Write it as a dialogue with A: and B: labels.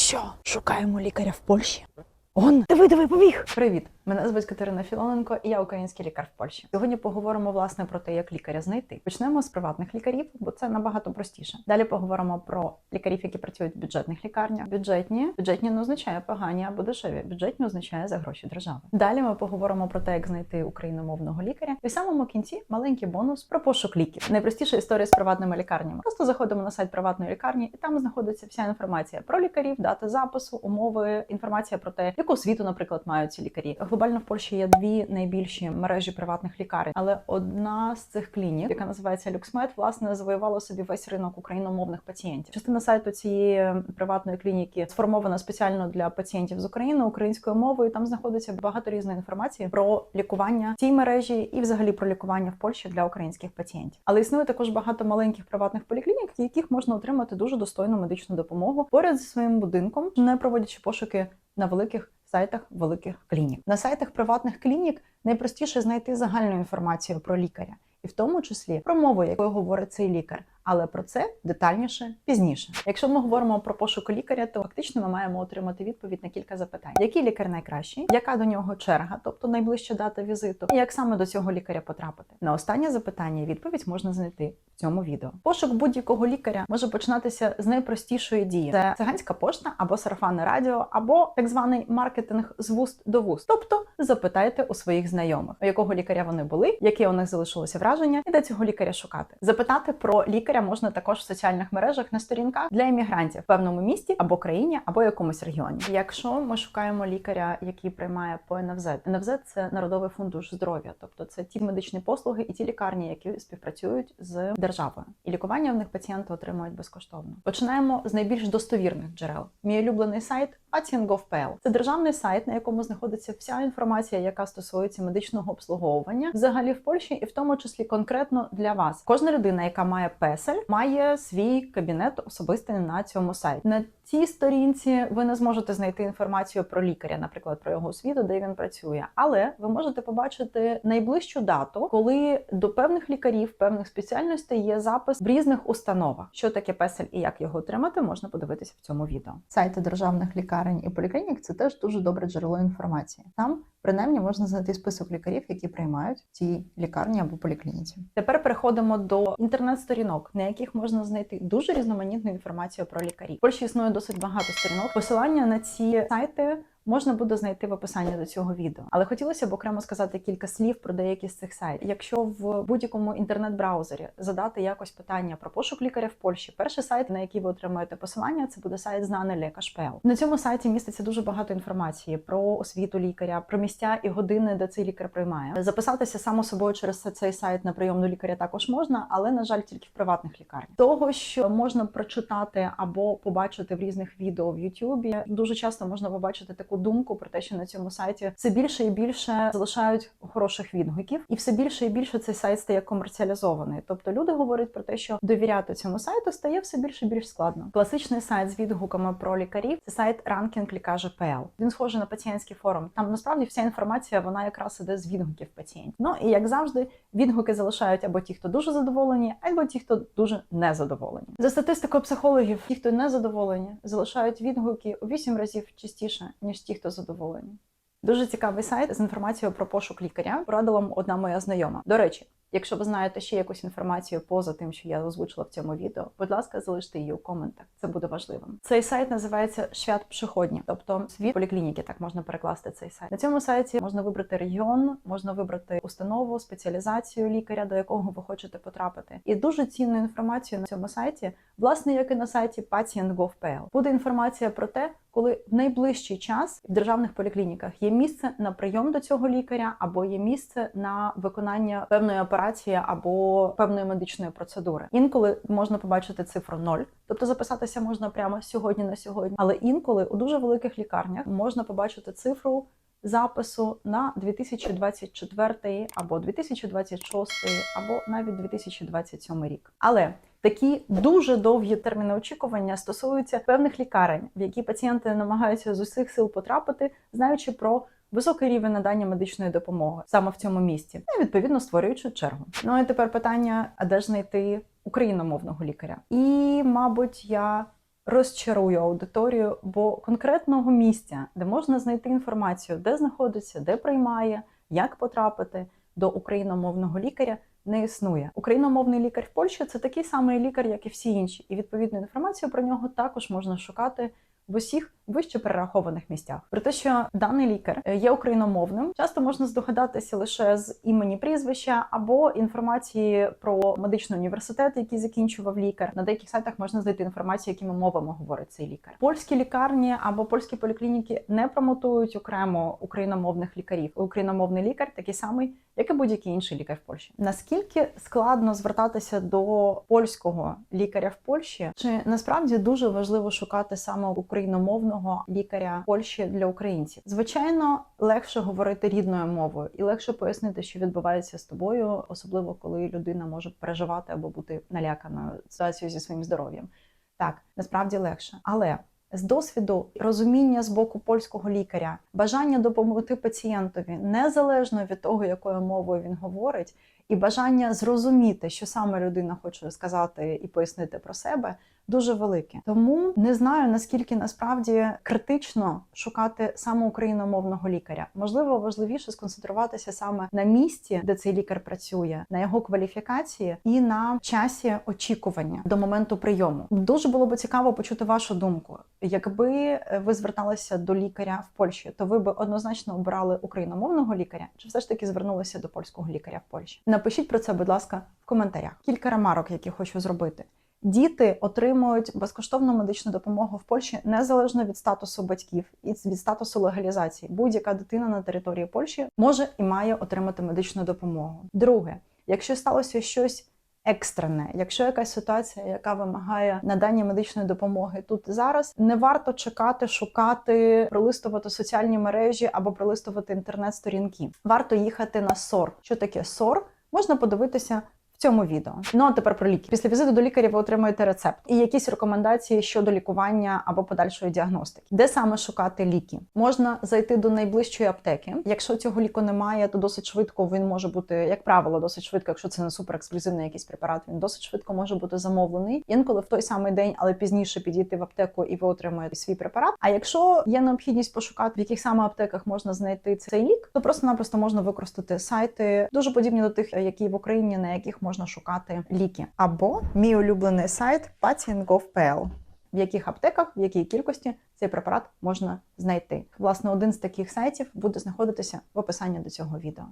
A: що, шукаємо лікаря в Польщі? Он, диви, диви, побіг!
B: Привіт! Мене звуть Катерина Філоненко, і я український лікар в Польщі. Сьогодні поговоримо власне про те, як лікаря знайти. Почнемо з приватних лікарів, бо це набагато простіше. Далі поговоримо про лікарів, які працюють в бюджетних лікарнях. Бюджетні бюджетні не означає погані або дешеві. Бюджетні означає за гроші держави. Далі ми поговоримо про те, як знайти україномовного лікаря. І в самому кінці маленький бонус про пошук ліків. Найпростіша історія з приватними лікарнями. Просто заходимо на сайт приватної лікарні, і там знаходиться вся інформація про лікарів, дати запису, умови, інформація про те, яку освіту, наприклад, мають ці лікарі. Глобально в Польщі є дві найбільші мережі приватних лікарень, але одна з цих клінік, яка називається Люксмед, власне завоювала собі весь ринок україномовних пацієнтів. Частина сайту цієї приватної клініки сформована спеціально для пацієнтів з України українською мовою. Там знаходиться багато різної інформації про лікування цій мережі і, взагалі, про лікування в Польщі для українських пацієнтів. Але існує також багато маленьких приватних поліклінік, в яких можна отримати дуже достойну медичну допомогу поряд зі своїм будинком, не проводячи пошуки на великих сайтах великих клінік. На сайтах приватних клінік найпростіше знайти загальну інформацію про лікаря, і в тому числі про мову, якою говорить цей лікар. Але про це детальніше пізніше. Якщо ми говоримо про пошук лікаря, то фактично ми маємо отримати відповідь на кілька запитань: який лікар найкращий, яка до нього черга, тобто найближча дата візиту, і як саме до цього лікаря потрапити. На останнє запитання відповідь можна знайти в цьому відео. Пошук будь-якого лікаря може починатися з найпростішої дії: це циганська пошта або сарафанне радіо, або так званий маркетинг з вуст до вуст. Тобто запитайте у своїх знайомих, у якого лікаря вони були, яке у них залишилося враження, і де цього лікаря шукати. Запитати про лікаря можна також в соціальних мережах на сторінках для іммігрантів в певному місті або країні, або якомусь регіоні. Якщо ми шукаємо лікаря, який приймає по НФЗ, НФЗ – це народовий фондуш здоров'я, тобто це ті медичні послуги і ті лікарні, які співпрацюють з державою, і лікування в них пацієнти отримують безкоштовно. Починаємо з найбільш достовірних джерел. Мій улюблений сайт Patient.gov.pl. Це державний сайт, на якому знаходиться вся інформація, яка стосується медичного обслуговування, взагалі в Польщі, і в тому числі конкретно для вас. Кожна людина, яка має песель, має свій кабінет особистий на цьому сайті. На цій сторінці ви не зможете знайти інформацію про лікаря, наприклад, про його освіту, де він працює, але ви можете побачити найближчу дату, коли до певних лікарів, певних спеціальностей є запис в різних установах. Що таке песель і як його отримати, можна подивитися в цьому відео. Сайти державних лікарень і поліклінік це теж дуже добре джерело інформації. Там принаймні можна знайти список лікарів, які приймають в цій лікарні або поліклініці. Тепер переходимо до інтернет-сторінок, на яких можна знайти дуже різноманітну інформацію про лікарів. В Польщі існує досить багато сторінок. Посилання на ці сайти. Можна буде знайти в описанні до цього відео, але хотілося б окремо сказати кілька слів про деякі з цих сайтів. Якщо в будь-якому інтернет-браузері задати якось питання про пошук лікаря в Польщі, перший сайт, на який ви отримаєте посилання, це буде сайт знаний лікаш.пл. На цьому сайті міститься дуже багато інформації про освіту лікаря, про місця і години, де цей лікар приймає. Записатися само собою через цей сайт на прийом до лікаря також можна, але на жаль, тільки в приватних лікарнях. Того, що можна прочитати або побачити в різних відео в Ютубі, дуже часто можна побачити таку думку про те, що на цьому сайті все більше і більше залишають хороших відгуків, і все більше і більше цей сайт стає комерціалізований. Тобто люди говорять про те, що довіряти цьому сайту стає все більше і більш складно. Класичний сайт з відгуками про лікарів це сайт rankinglікажа.pl. Він схожий на пацієнтський форум. Там насправді вся інформація вона якраз іде з відгуків пацієнтів. Ну і як завжди, відгуки залишають або ті, хто дуже задоволені, або ті, хто дуже незадоволені. За статистикою психологів, ті, хто не задоволені, залишають відгуки у 8 разів частіше ніж ті, хто задоволені. Дуже цікавий сайт з інформацією про пошук лікаря. Порадила одна моя знайома. До речі, якщо ви знаєте ще якусь інформацію поза тим, що я озвучила в цьому відео, будь ласка, залиште її у коментах. Це буде важливим. Цей сайт називається Свят Пшеходні, тобто світ поліклініки, так можна перекласти цей сайт. На цьому сайті можна вибрати регіон, можна вибрати установу, спеціалізацію лікаря, до якого ви хочете потрапити. І дуже цінну інформацію на цьому сайті, власне, як і на сайті Patient.gov.pl. Буде інформація про те, коли в найближчий час в державних поліклініках є місце на прийом до цього лікаря, або є місце на виконання певної операції або певної медичної процедури. Інколи можна побачити цифру 0, тобто записатися можна прямо сьогодні на сьогодні. Але інколи у дуже великих лікарнях можна побачити цифру. Запису на 2024 або 2026, або навіть 2027 рік. Але Такі дуже довгі терміни очікування стосуються певних лікарень, в які пацієнти намагаються з усіх сил потрапити, знаючи про високий рівень надання медичної допомоги саме в цьому місті, і відповідно створюючи чергу. Ну і тепер питання: а де ж знайти україномовного лікаря? І, мабуть, я розчарую аудиторію, бо конкретного місця, де можна знайти інформацію, де знаходиться, де приймає, як потрапити до україномовного лікаря. Не існує україномовний лікар в Польщі це такий самий лікар, як і всі інші, і відповідну інформацію про нього також можна шукати в усіх вище перерахованих місцях. Про те, що даний лікар е, є україномовним, часто можна здогадатися лише з імені прізвища або інформації про медичний університет, який закінчував лікар. На деяких сайтах можна знайти інформацію, якими мовами говорить цей лікар. Польські лікарні або польські поліклініки не промотують окремо україномовних лікарів. Україномовний лікар такий самий, як і будь-який інший лікар в Польщі. Наскільки складно звертатися до польського лікаря в Польщі? Чи насправді дуже важливо шукати саме україномовного лікаря Польщі для українців? Звичайно, легше говорити рідною мовою і легше пояснити, що відбувається з тобою, особливо коли людина може переживати або бути наляканою ситуацією зі своїм здоров'ям. Так, насправді легше, але з досвіду розуміння з боку польського лікаря, бажання допомогти пацієнтові незалежно від того, якою мовою він говорить, і бажання зрозуміти, що саме людина хоче сказати і пояснити про себе, дуже велике. Тому не знаю наскільки насправді критично шукати саме україномовного лікаря. Можливо, важливіше сконцентруватися саме на місці, де цей лікар працює, на його кваліфікації і на часі очікування до моменту прийому. Дуже було би цікаво почути вашу думку. Якби е, ви зверталися до лікаря в Польщі, то ви би однозначно обирали україномовного лікаря, чи все ж таки звернулися до польського лікаря в Польщі? Напишіть про це, будь ласка, в коментарях. Кілька ремарок, які хочу зробити. Діти отримують безкоштовну медичну допомогу в Польщі незалежно від статусу батьків і від статусу легалізації. Будь-яка дитина на території Польщі може і має отримати медичну допомогу. Друге, якщо сталося щось екстрене, якщо якась ситуація, яка вимагає надання медичної допомоги тут зараз, не варто чекати, шукати, пролистувати соціальні мережі або пролистувати інтернет-сторінки. Варто їхати на СОР. Що таке СОР? Можна подивитися цьому відео. Ну а тепер про ліки. Після візиту до лікаря ви отримуєте рецепт і якісь рекомендації щодо лікування або подальшої діагностики. Де саме шукати ліки? Можна зайти до найближчої аптеки. Якщо цього ліку немає, то досить швидко він може бути, як правило, досить швидко, якщо це не суперексклюзивний якийсь препарат, він досить швидко може бути замовлений. Інколи в той самий день, але пізніше підійти в аптеку і ви отримуєте свій препарат. А якщо є необхідність пошукати, в яких саме аптеках можна знайти цей лік, то просто-напросто можна використати сайти, дуже подібні до тих, які в Україні, на яких можна шукати ліки. Або мій улюблений сайт patient.gov.pl, в яких аптеках, в якій кількості цей препарат можна знайти. Власне, один з таких сайтів буде знаходитися в описанні до цього відео.